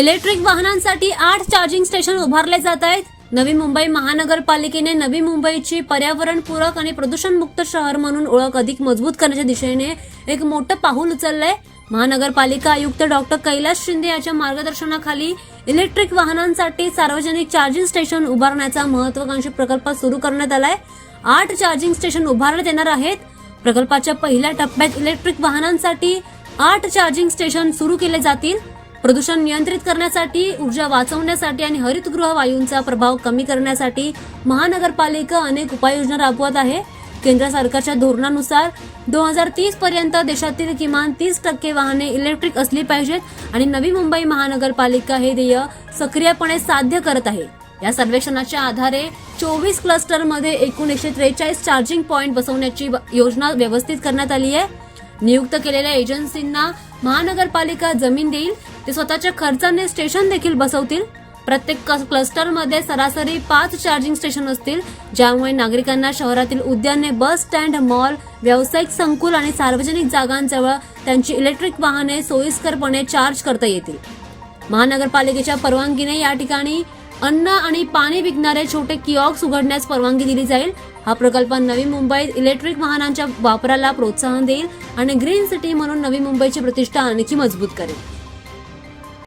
Electric वाहनांसाठी आठ charging station उभारले जात आहेत. नवी मुंबई महानगरपालिकेने नवी मुंबईची पर्यावरणपूरक आणि प्रदूषणमुक्त शहर म्हणून ओळख अधिक मजबूत करण्याच्या दिशेने एक मोठं पाऊल उचललंय. महानगरपालिका आयुक्त डॉक्टर कैलास शिंदे यांच्या मार्गदर्शनाखाली इलेक्ट्रिक वाहनांसाठी सार्वजनिक चार्जिंग स्टेशन उभारण्याचा महत्वाकांक्षी प्रकल्प सुरू करण्यात आलाय. आठ चार्जिंग स्टेशन उभारण्यात येणार आहेत. प्रकल्पाच्या पहिल्या टप्प्यात इलेक्ट्रिक वाहनांसाठी आठ चार्जिंग स्टेशन सुरू केले जातील. प्रदूषण नियंत्रित करण्यासाठी ऊर्जा वाचवण्यासाठी आणि हरितगृह वायूंचा प्रभाव कमी करण्यासाठी महानगरपालिका अनेक उपाययोजना राबवत आहे. केंद्र सरकारच्या धोरणानुसार दोन हजार तीस पर्यंत देशातील किमान तीस टक्के वाहने इलेक्ट्रिक असली पाहिजेत आणि नवी मुंबई महानगरपालिका हे ध्येय सक्रियपणे साध्य करत आहे. या सर्वेक्षणाच्या आधारे चोवीस क्लस्टरमध्ये एकूण एकशे त्रेचाळीस चार्जिंग पॉईंट बसवण्याची योजना व्यवस्थित करण्यात आली आहे. नियुक्त केलेल्या एजन्सींना महानगरपालिका जमीन देईल. ते स्वतःच्या खर्चाने स्टेशन देखील बसवतील. प्रत्येक क्लस्टरमध्ये सरासरी पाच चार्जिंग स्टेशन असतील ज्यामुळे नागरिकांना शहरातील उद्याने बस स्टँड मॉल व्यावसायिक संकुल आणि सार्वजनिक जागांजवळ त्यांची इलेक्ट्रिक वाहने सोयीस्करपणे चार्ज करता येतील. महानगरपालिकेच्या परवानगीने या ठिकाणी अन्न आणि पाणी विकणारे छोटे किऑक्स उघडण्यास परवानगी दिली जाईल. हा प्रकल्प नवी मुंबईत इलेक्ट्रिक वाहनांच्या वापराला प्रोत्साहन देईल आणि ग्रीन सिटी म्हणून नवी मुंबईची प्रतिष्ठा आणखी मजबूत करेल.